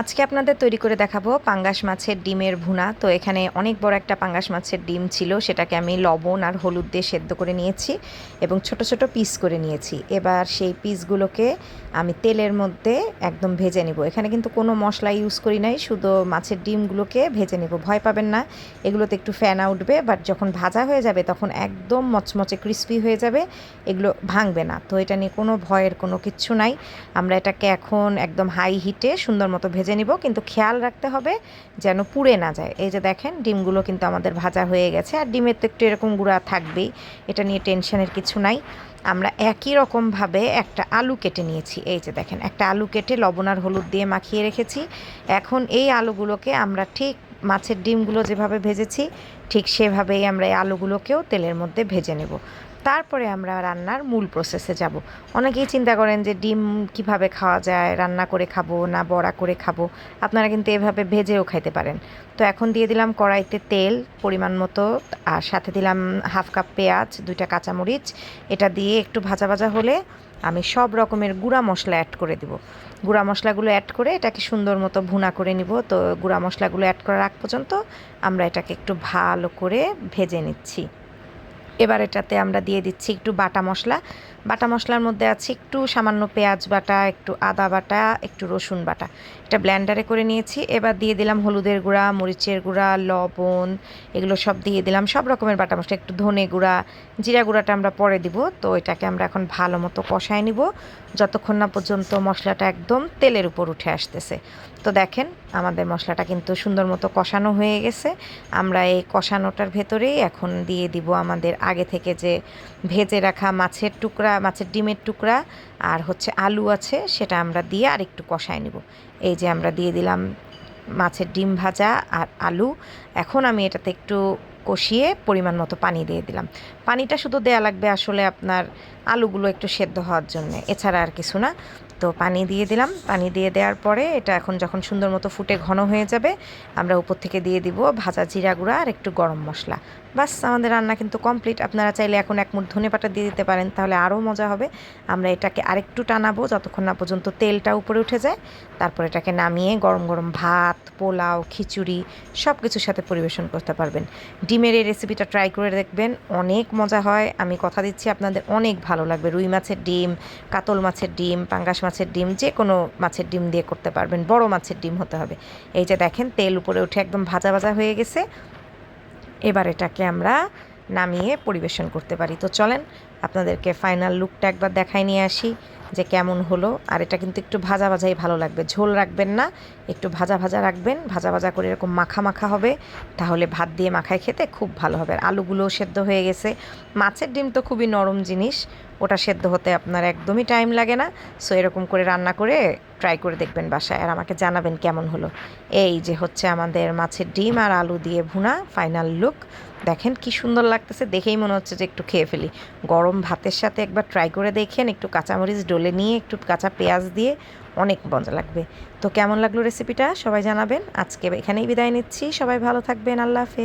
আজকে আপনাদের তৈরি করে দেখাবো পাঙ্গাস মাছের ডিমের ভুনা। তো এখানে অনেক বড় একটা পাঙ্গাস মাছের ডিম ছিল, সেটাকে আমি লবণ আর হলুদ দিয়ে সেদ্ধ করে নিয়েছি এবং ছোট ছোট পিস করে নিয়েছি। এবার সেই পিসগুলোকে আমি তেলের মধ্যে একদম ভেজে নিব। এখানে কিন্তু কোনো মশলা ইউজ করি নাই, শুধু মাছের ডিমগুলোকে ভেজে নিব। ভয় পাবেন না, এগুলোতে একটু ফ্যানা উঠবে বাট যখন ভাজা হয়ে যাবে তখন একদম মচমচে ক্রিস্পি হয়ে যাবে, এগুলো ভাঙবে না। তো এটা নিয়ে কোনো ভয়ের কোনো কিচ্ছু নাই। আমরা এটাকে এখন একদম হাই হিটে সুন্দর মতো ভেজে নিব, কিন্তু খেয়াল রাখতে হবে যেন পুড়ে না যায়। এই যে দেখেন, ডিমগুলো কিন্তু আমাদের ভাজা হয়ে গেছে, আর ডিমের তো একটু এরকম গুঁড়া থাকবেই, এটা নিয়ে টেনশনের কিছু নাই। আমরা একই রকমভাবে একটা আলু কেটে নিয়েছি, এই যে দেখেন, একটা আলু কেটে লবণ আর হলুদ দিয়ে মাখিয়ে রেখেছি। এখন এই আলুগুলোকে আমরা ঠিক মাছের ডিমগুলো যেভাবে ভেজেছি, ঠিক সেভাবেই আমরা এই আলুগুলোকেও তেলের মধ্যে ভেজে নেব। তারপরে আমরা রান্নার মূল প্রসেসে যাব। অনেকেই চিন্তা করেন যে ডিম কীভাবে খাওয়া যায়, রান্না করে খাব না বড়া করে খাব। আপনারা কিন্তু এভাবে ভেজেও খাইতে পারেন। তো এখন দিয়ে দিলাম কড়াইতে তেল, পরিমাণ মতো, আর সাথে দিলাম হাফ কাপ পেঁয়াজ, দুইটা কাঁচামরিচ। এটা দিয়ে একটু ভাজা ভাজা হলে আমি সব রকমের গুঁড়া মশলা অ্যাড করে দিব। গুঁড়া মশলাগুলো অ্যাড করে এটাকে সুন্দর মতো ভুনা করে নিব। তো গুঁড়া মশলাগুলো অ্যাড করার আগ পর্যন্ত আমরা এটাকে একটু ভালো করে ভেজে নিচ্ছি। এবার এটাতে আমরা দিয়ে দিচ্ছি একটু বাটা মশলা। বাটা মশলার মধ্যে আছে একটু সামান্য পেঁয়াজ বাটা, একটু আদা বাটা, একটু রসুন বাটা। এটা ব্ল্যান্ডারে করে নিয়েছি। এবার দিয়ে দিলাম হলুদের গুঁড়া, মরিচের গুঁড়া, লবণ, এগুলো সব দিয়ে দিলাম। সব রকমের বাটা মশলা, একটু ধনে গুঁড়া, জিরা গুঁড়াটা আমরা পরে দিব। তো এটাকে আমরা এখন ভালো মতো কষায় নিব। যতক্ষণ না পর্যন্ত মশলাটা একদম তেলের উপর উঠে আসতেছে। তো দেখেন, আমাদের মশলাটা কিন্তু সুন্দর মতো কষানো হয়ে গেছে। আমরা এই কষানোটার ভেতরেই এখন দিয়ে দিব আমাদের আগে থেকে যে ভেজে রাখা মাছের টুকরা, মাছের ডিমের টুকরা আর হচ্ছে আলু আছে, সেটা আমরা দিয়ে আর একটু কষায় নেব। এই যে আমরা দিয়ে দিলাম মাছের ডিম ভাজা আর আলু। এখন আমি এটাতে একটু কষিয়ে পরিমাণ মতো পানি দিয়ে দিলাম। পানিটা শুধু দেয়া লাগবে আসলে আপনার আলুগুলো একটু সেদ্ধ হওয়ার জন্য, এছাড়া আর কিছু না। তো পানি দিয়ে দিলাম। পানি দিয়ে দেওয়ার পরে এটা এখন যখন সুন্দর মতো ফুটে ঘন হয়ে যাবে, আমরা উপর থেকে দিয়ে দিব ভাজা জিরা গুঁড়া আর একটু গরম মশলা। বাস, আমাদের রান্না কিন্তু কমপ্লিট। আপনারা চাইলে এখন এক মুঠ ধনে পাতা দিয়ে দিতে পারেন, তাহলে আরও মজা হবে। আমরা এটাকে আরেকটু টানাবো যতক্ষণ না পর্যন্ত তেলটা উপরে উঠে যায়। তারপর এটাকে নামিয়ে গরম গরম ভাত, পোলাও, খিচুড়ি সব কিছুর সাথে পরিবেশন করতে পারবেন। ডিমের এই রেসিপিটা ট্রাই করে দেখবেন, অনেক মজা হয়। আমি কথা দিচ্ছি আপনাদের, অনেক ভালো লাগবে। রুই মাছের ডিম, কাতল মাছের ডিম, পাঙ্গাস মাছের ডিম যে কোনো মাছের ডিম দিয়ে করতে পারবেন। বড় মাছের ডিম হতে হবে। এই যে দেখেন, তেল উপরে উঠে একদম ভাজা ভাজা হয়ে গেছে। এবার এটাকে আমরা নামিয়ে পরিবেশন করতে পারি। তো চলেন, আপনাদেরকে ফাইনাল লুকটা একবার দেখাই নিয়ে আসি যে কেমন হলো। আর এটা কিন্তু একটু ভাজা ভাজাই ভালো লাগবে। ঝোল রাখবেন না, একটু ভাজা ভাজা রাখবেন। ভাজা ভাজা করে এরকম মাখা মাখা হবে, তাহলে ভাত দিয়ে মাখায় খেতে খুব ভালো হবে। আর আলুগুলোও সেদ্ধ হয়ে গেছে। মাছের ডিম তো খুবই নরম জিনিস, ওটা সেদ্ধ হতে আপনার একদমই টাইম লাগে না। সো এরকম করে রান্না করে ট্রাই করে দেখবেন বাসায় আর আমাকে জানাবেন কেমন হলো। এই যে হচ্ছে আমাদের মাছের ডিম আর আলু দিয়ে ভুনা ফাইনাল লুক দেখেন কি সুন্দর লাগতেছে, দেখেই মনে হচ্ছে যে একটু খেয়ে ফেলি। গরম ভাতের সাথে একবার ট্রাই করে দেখেন, একটু কাঁচামরিচ ডলে নিয়ে, একটু কাঁচা পেঁয়াজ দিয়ে, অনেক মজা লাগবে। তো কেমন লাগল রেসিপিটা সবাই জানাবেন। আজকে এখানেই বিদায় নিচ্ছি, সবাই ভালো থাকবেন, আল্লাহ হাফেজ।